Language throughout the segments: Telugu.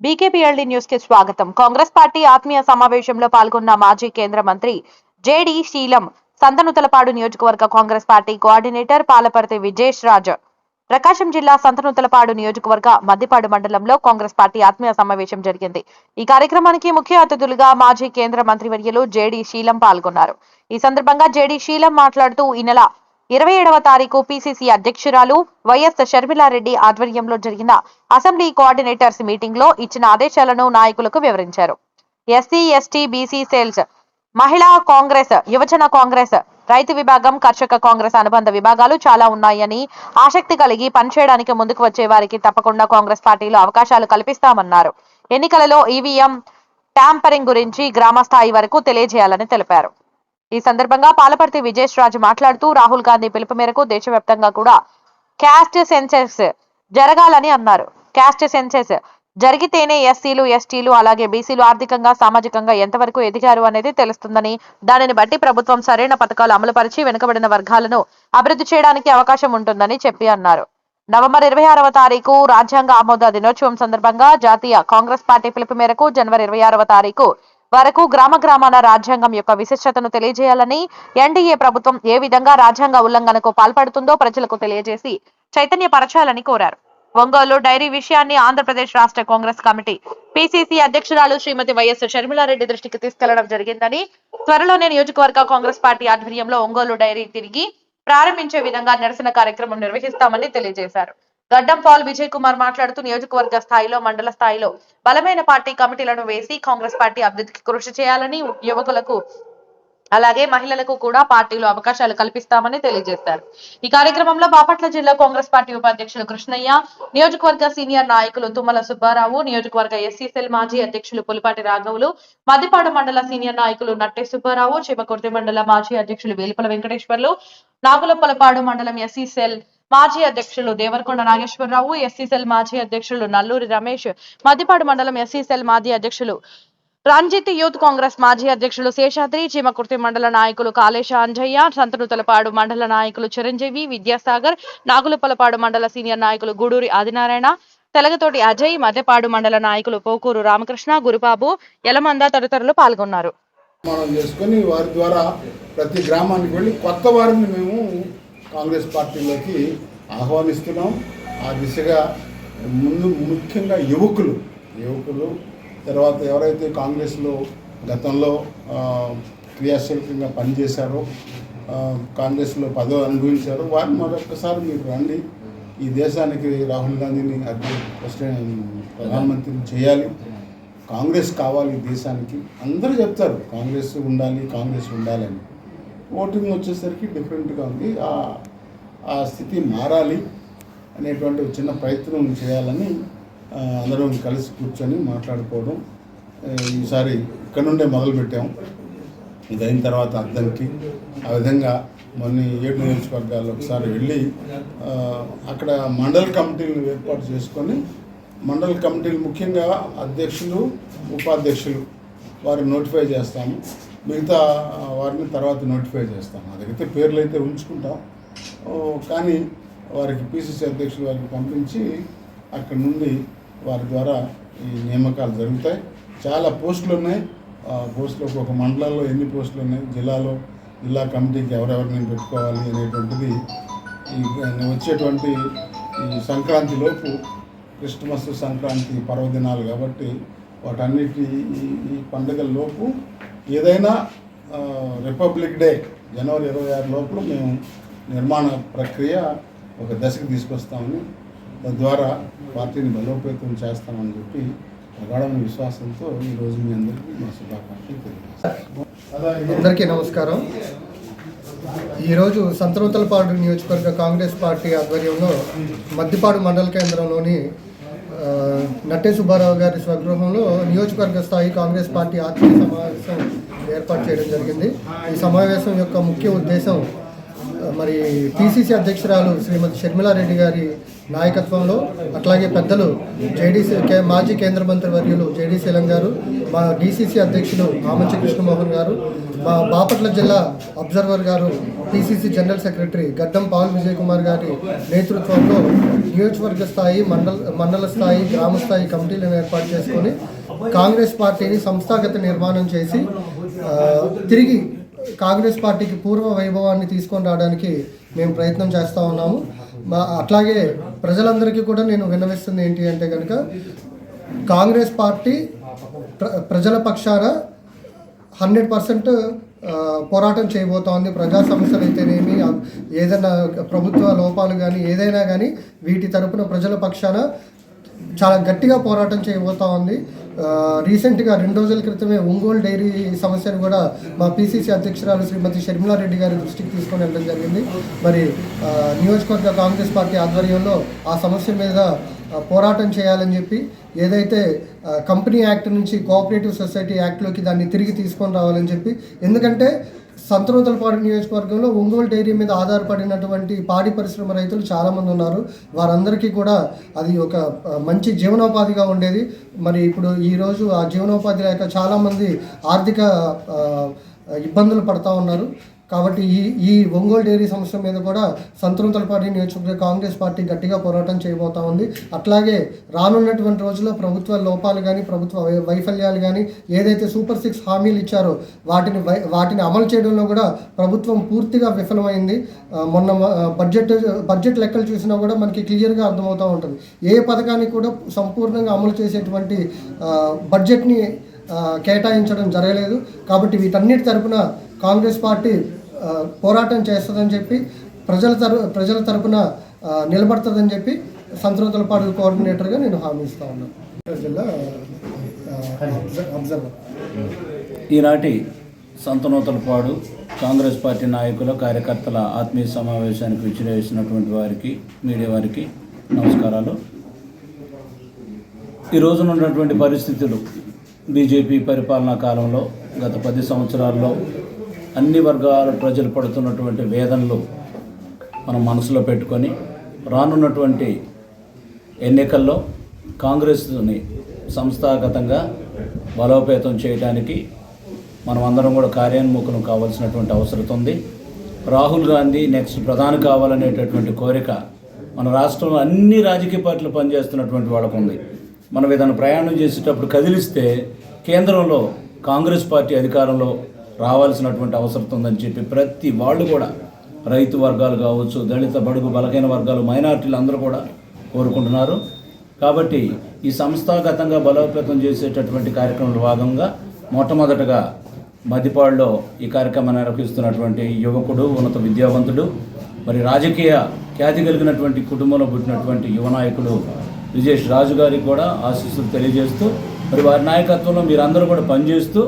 బీకేపీఎల్డీ న్యూస్కి స్వాగతం. కాంగ్రెస్ పార్టీ ఆత్మీయ సమావేశంలో పాల్గొన్న మాజీ కేంద్ర మంత్రి జేడి శీలం సంతనుతలపాడు నియోజకవర్గ Congress party coordinator Palaparthi Vijesh Raj Prakasam జిల్లా సంతనుతలపాడు నియోజకవర్గ మద్దిపాడు మండలంలో కాంగ్రెస్ పార్టీ ఆత్మీయ సమావేశం జరిగింది. ఈ కార్యక్రమానికి ముఖ్య అతిథులుగా మాజీ కేంద్ర మంత్రివర్యులు జేడి శీలం పాల్గొన్నారు. ఈ సందర్భంగా జేడి శీలం మాట్లాడుతూ ఈ నెల ఇరవై ఏడవ తారీఖు పిసిసి అధ్యక్షురాలు వైఎస్ షర్మిలారెడ్డి ఆధ్వర్యంలో జరిగిన అసెంబ్లీ కోఆర్డినేటర్స్ మీటింగ్లో ఇచ్చిన ఆదేశాలను నాయకులకు వివరించారు. ఎస్సీ ఎస్టీ బీసీ సేల్స్ మహిళా కాంగ్రెస్ యువజన కాంగ్రెస్ రైతు విభాగం కర్షక కాంగ్రెస్ అనుబంధ విభాగాలు చాలా ఉన్నాయని ఆసక్తి కలిగి పనిచేయడానికి ముందుకు వచ్చే వారికి తప్పకుండా కాంగ్రెస్ పార్టీలో అవకాశాలు కల్పిస్తామన్నారు. ఎన్నికలలో ఈవీఎం ట్యాంపరింగ్ గురించి గ్రామ స్థాయి వరకు తెలియజేయాలని తెలిపారు. ఈ సందర్భంగా పాలపర్తి విజేష్ రాజు మాట్లాడుతూ రాహుల్ గాంధీ పిలుపు మేరకు దేశవ్యాప్తంగా కూడా క్యాస్ట్ సెన్సెస్ జరగాలని అన్నారు. క్యాస్ట్ సెన్సెస్ జరిగితేనే ఎస్సీలు ఎస్టీలు అలాగే బీసీలు ఆర్థికంగా సామాజికంగా ఎంతవరకు ఎదిగారు అనేది తెలుస్తుందని దానిని బట్టి ప్రభుత్వం సరైన పథకాలు అమలుపరిచి వెనుకబడిన వర్గాలను అభివృద్ధి చేయడానికి అవకాశం ఉంటుందని చెప్పి అన్నారు. నవంబర్ ఇరవై ఆరవ తారీఖు రాజ్యాంగ ఆమోద దినోత్సవం సందర్భంగా జాతీయ కాంగ్రెస్ పార్టీ పిలుపు మేరకు జనవరి ఇరవై ఆరవ తారీఖు వరకు గ్రామ గ్రామాన రాజ్యాంగం యొక్క విశిష్టతను తెలియజేయాలని ఎన్డీఏ ప్రభుత్వం ఏ విధంగా రాజ్యాంగ ఉల్లంఘనకు పాల్పడుతుందో ప్రజలకు తెలియజేసి చైతన్యపరచాలని కోరారు. ఒంగోలు డైరీ విషయాన్ని ఆంధ్రప్రదేశ్ రాష్ట్ర కాంగ్రెస్ కమిటీ పిసిసి అధ్యక్షురాలు శ్రీమతి వైఎస్ షర్మిలారెడ్డి దృష్టికి తీసుకెళ్ళడం జరిగిందని త్వరలోనే నియోజకవర్గ కాంగ్రెస్ పార్టీ ఆధ్వర్యంలో ఒంగోలు డైరీ తిరిగి ప్రారంభించే విధంగా నిరసన కార్యక్రమం నిర్వహిస్తామని తెలియజేశారు. గడ్డం పాల్ విజయ్ కుమార్ మాట్లాడుతూ నియోజకవర్గ స్థాయిలో మండల స్థాయిలో బలమైన పార్టీ కమిటీలను వేసి కాంగ్రెస్ పార్టీ అభివృద్ధికి కృషి చేయాలని యువకులకు అలాగే మహిళలకు కూడా పార్టీలో అవకాశాలు కల్పిస్తామని తెలియజేశారు. ఈ కార్యక్రమంలో బాపట్ల జిల్లా కాంగ్రెస్ పార్టీ ఉపాధ్యక్షులు కృష్ణయ్య నియోజకవర్గ సీనియర్ నాయకులు తుమ్మల సుబ్బారావు నియోజకవర్గ ఎస్సీ సెల్ మాజీ అధ్యక్షులు పులిపాటి రాఘవులు మద్దిపాడు మండల సీనియర్ నాయకులు నట్టే సుబ్బారావు చిమకుర్తి మండల మాజీ అధ్యక్షులు వేలుపల వెంకటేశ్వర్లు నాగులపలపాడు మండలం ఎస్సీ సెల్ మాజీ అధ్యక్షులు దేవరకొండ నాగేశ్వరరావు ఎస్సీ సెల్ మాజీ అధ్యక్షులు నల్లూరి రమేష్ మద్దిపాడు మండలం ఎస్సీ సెల్ మాజీ అధ్యక్షులు రంజిత్ యూత్ కాంగ్రెస్ మాజీ అధ్యక్షులు శేషాద్రి చీమకుర్తి మండల నాయకులు కాళేశ అంజయ్య సంతనుతలపాడు మండల నాయకులు చిరంజీవి విద్యాసాగర్ నాగులపలపాడు మండల సీనియర్ నాయకులు గూడూరి ఆదినారాయణ తెలగతోటి అజయ్ మధ్యపాడు మండల నాయకులు పోకూరు రామకృష్ణ గురుబాబు యలమంద తదితరులు పాల్గొన్నారు. మనం చేసుకొని వారి ద్వారా ప్రతి గ్రామానికి వెళ్ళి కొత్త వారిని మేము కాంగ్రెస్ పార్టీలోకి ఆహ్వానిస్తున్నాం. ఆ దిశగా ముందు ముఖ్యంగా యువకులు యువకులు తర్వాత ఎవరైతే కాంగ్రెస్లో గతంలో క్రియాశీలకంగా పనిచేశారో కాంగ్రెస్లో పదవి అనుభవించారో వారిని మరొకసారి మీరు రండి. ఈ దేశానికి రాహుల్ గాంధీని అధ్య- ప్రెసిడెంట్ ప్రధానమంత్రిని చేయాలి. కాంగ్రెస్ కావాలి దేశానికి. అందరూ చెప్తారు కాంగ్రెస్ ఉండాలి కాంగ్రెస్ ఉండాలని. ఓటింగ్ వచ్చేసరికి డిఫరెంట్గా ఉంది. ఆ- స్థితి మారాలి అనేటువంటి చిన్న ప్రయత్నం చేయాలని అందరం కలిసి కూర్చొని మాట్లాడుకోవడం ఈసారి ఇక్కడ నుండే మొదలుపెట్టాం. ఇది అయిన తర్వాత అద్దంకి ఆ విధంగా మొన్న ఏడు నియోజకవర్గాల్లో ఒకసారి వెళ్ళి అక్కడ మండల కమిటీలను ఏర్పాటు చేసుకొని మండల కమిటీలు ముఖ్యంగా అధ్యక్షులు ఉపాధ్యక్షులు వారిని నోటిఫై చేస్తాము. మిగతా వారిని తర్వాత నోటిఫై చేస్తాము అదైతే పేర్లు అయితే ఉంచుకుంటాం. కానీ వారికి పిసిసి అధ్యక్షులు వారికి పంపించి అక్కడ నుండి వారి ద్వారా ఈ నియామకాలు జరుగుతాయి. చాలా పోస్టులు ఉన్నాయి. ఆ పోస్టులు ఒక్కొక్క మండలాల్లో ఎన్ని పోస్టులు ఉన్నాయి? జిల్లాలో జిల్లా కమిటీకి ఎవరెవరిని పెట్టుకోవాలి అనేటువంటిది ఈ వచ్చేటువంటి ఈ సంక్రాంతి లోపు క్రిస్మస్ సంక్రాంతి పర్వదినాలు కాబట్టి వాటన్నిటి ఈ ఈ పండుగల లోపు ఏదైనా రిపబ్లిక్ డే జనవరి ఇరవై ఆరు లోపల మేము నిర్మాణ ప్రక్రియ ఒక దశకు తీసుకొస్తామని తద్వారా పార్టీని బలోపేతం చేస్తామని చెప్పి ప్రగాఢమైన విశ్వాసంతో ఈరోజు మీ అందరికీ మా శుభాకాంక్షలు తెలియజేస్తాం అందరికీ నమస్కారం. ఈరోజు సంతనూతలపాడు నియోజకవర్గ కాంగ్రెస్ పార్టీ ఆధ్వర్యంలో మద్దిపాడు మండల కేంద్రంలోని నట్టే సుబ్బారావు గారి స్వగృహంలో నియోజకవర్గ స్థాయి కాంగ్రెస్ పార్టీ ఆత్మీయ సమావేశం ఏర్పాటు చేయడం జరిగింది. ఈ సమావేశం యొక్క ముఖ్య ఉద్దేశం మరి పిసిసి అధ్యక్షురాలు శ్రీమతి షర్మిలారెడ్డి గారి నాయకత్వంలో అట్లాగే పెద్దలు జేడీసీ కే- మాజీ కేంద్ర మంత్రి వర్యులు జేడీ శీలం గారు మా డీసీసీ అధ్యక్షులు ఆమంచి కృష్ణమోహన్ గారు మా బాపట్ల జిల్లా అబ్జర్వర్ గారు PCC general secretary Gaddam Paul Vijay Kumar గారి నేతృత్వంలో నియోజకవర్గ స్థాయి మండల మండల స్థాయి గ్రామ స్థాయి కమిటీలను ఏర్పాటు చేసుకొని కాంగ్రెస్ పార్టీని సంస్థాగత నిర్మాణం చేసి తిరిగి కాంగ్రెస్ పార్టీకి పూర్వ వైభవాన్ని తీసుకొని రావడానికి మేము ప్రయత్నం చేస్తూ ఉన్నాము. మా- అట్లాగే ప్రజలందరికీ కూడా నేను విన్నవిస్తుంది ఏంటి అంటే కనుక కాంగ్రెస్ పార్టీ ప్ర ప్రజల పక్షాన హండ్రెడ్ పర్సెంట్ పోరాటం చేయబోతోంది. ప్రజా సమస్యలు అయితేనేమి ఏదైనా ప్రభుత్వ లోపాలు కానీ ఏదైనా కానీ వీటి తరపున ప్రజల పక్షాన చాలా గట్టిగా పోరాటం చేయబోతా ఉంది రీసెంట్గా రెండు రోజుల క్రితమే ఒంగోలు డైరీ సమస్యను కూడా మా పిసిసి అధ్యక్షురాలు శ్రీమతి షర్మిలారెడ్డి గారి దృష్టికి తీసుకొని వెళ్ళడం జరిగింది. మరి నియోజకవర్గ కాంగ్రెస్ పార్టీ ఆధ్వర్యంలో ఆ సమస్య మీద పోరాటం చేయాలని చెప్పి ఏదైతే కంపెనీ యాక్ట్ నుంచి కోఆపరేటివ్ సొసైటీ యాక్ట్లోకి దాన్ని తిరిగి తీసుకొని రావాలని చెప్పి ఎందుకంటే సంతనూతలపాడు నియోజకవర్గంలో ఒంగోలు డైరీ మీద ఆధారపడినటువంటి పాడి పరిశ్రమ రైతులు చాలామంది ఉన్నారు. వారందరికీ కూడా అది ఒక మంచి జీవనోపాధిగా ఉండేది. మరి ఇప్పుడు ఈరోజు ఆ జీవనోపాధి లేక చాలామంది ఆర్థిక ఇబ్బందులు పడతా ఉన్నారు. కాబట్టి ఈ ఈ ఒంగోలు డైరీ సమస్య మీద కూడా సంతనూతలపాటి నియోజకవర్గ కాంగ్రెస్ పార్టీ గట్టిగా పోరాటం చేయబోతా ఉంది. అట్లాగే రానున్నటువంటి రోజుల్లో ప్రభుత్వ లోపాలు కానీ ప్రభుత్వ వైఫల్యాలు కానీ ఏదైతే సూపర్ సిక్స్ హామీలు ఇచ్చారో వాటిని వాటిని అమలు చేయడంలో కూడా ప్రభుత్వం పూర్తిగా విఫలమైంది. మొన్న బడ్జెట్ బడ్జెట్ లెక్కలు చూసినా కూడా మనకి క్లియర్గా అర్థమవుతూ ఉంటుంది. ఏ పథకానికి కూడా సంపూర్ణంగా అమలు చేసేటువంటి బడ్జెట్ని కేటాయించడం జరగలేదు. కాబట్టి వీటన్నిటి తరపున కాంగ్రెస్ పార్టీ పోరాటం చేస్తుందని చెప్పి ప్రజల తర ప్రజల తరపున నిలబడుతుందని చెప్పి సంతనూతలపాడు కోఆర్డినేటర్గా నేను హామీ ఇస్తా ఉన్నాను జిల్లా అబ్జర్వర్. ఈనాటి సంతనూతలపాడు కాంగ్రెస్ పార్టీ నాయకుల కార్యకర్తల ఆత్మీయ సమావేశానికి విచ్చిరేసినటువంటి వారికి మీడియా వారికి నమస్కారాలు. ఈ రోజున ఉన్నటువంటి పరిస్థితులు బీజేపీ పరిపాలనా కాలంలో గత పది సంవత్సరాల్లో అన్ని వర్గాల ప్రజలు పడుతున్నటువంటి వేదనలు మనం మనసులో పెట్టుకొని రానున్నటువంటి ఎన్నికల్లో కాంగ్రెస్ని సంస్థాగతంగా బలోపేతం చేయడానికి మనం అందరం కూడా కార్యాన్ముఖం కావాల్సినటువంటి అవసరం ఉంది. రాహుల్ గాంధీ నెక్స్ట్ ప్రధాని కావాలనేటటువంటి కోరిక మన రాష్ట్రంలో అన్ని రాజకీయ పార్టీలు పనిచేస్తున్నటువంటి వాళ్ళకు ఉంది మనం ఏదైనా ప్రయాణం చేసేటప్పుడు కదిలిస్తే కేంద్రంలో కాంగ్రెస్ పార్టీ అధికారంలో రావాల్సినటువంటి అవసరం ఉందని చెప్పి ప్రతి వాళ్ళు కూడా రైతు వర్గాలు కావచ్చు దళిత బడుగు బలహీన వర్గాలు మైనార్టీలు అందరూ కూడా కోరుకుంటున్నారు. కాబట్టి ఈ సంస్థాగతంగా బలోపేతం చేసేటటువంటి కార్యక్రమంలో భాగంగా మొట్టమొదటగా మదిపాడులో ఈ కార్యక్రమాన్ని నిర్వహిస్తున్నటువంటి యువకుడు ఉన్నత విద్యావంతుడు మరి రాజకీయ ఖ్యాతి కలిగినటువంటి కుటుంబంలో పుట్టినటువంటి యువ నాయకుడు విజేష్ రాజు గారికి కూడా ఆశీస్సులు తెలియజేస్తూ మరి వారి నాయకత్వంలో మీరందరూ కూడా పనిచేస్తూ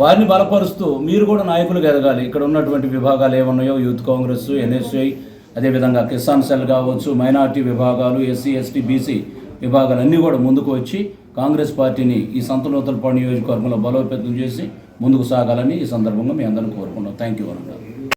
వారిని బలపరుస్తూ మీరు కూడా నాయకులుగా ఎదగాలి. ఇక్కడ ఉన్నటువంటి విభాగాలు ఏమున్నాయో యూత్ కాంగ్రెస్ ఎన్ఎస్ఐ అదేవిధంగా కిసాన్ సెల్ కావచ్చు మైనార్టీ విభాగాలు ఎస్సీ ఎస్టీ బీసీ విభాగాలు అన్నీ కూడా ముందుకు వచ్చి కాంగ్రెస్ పార్టీని ఈ సంతనూతలపాడు నియోజకవర్గంలో బలోపేతం చేసి ముందుకు సాగాలని ఈ సందర్భంగా మీ అందరిని కోరుకున్నాం థ్యాంక్ యూ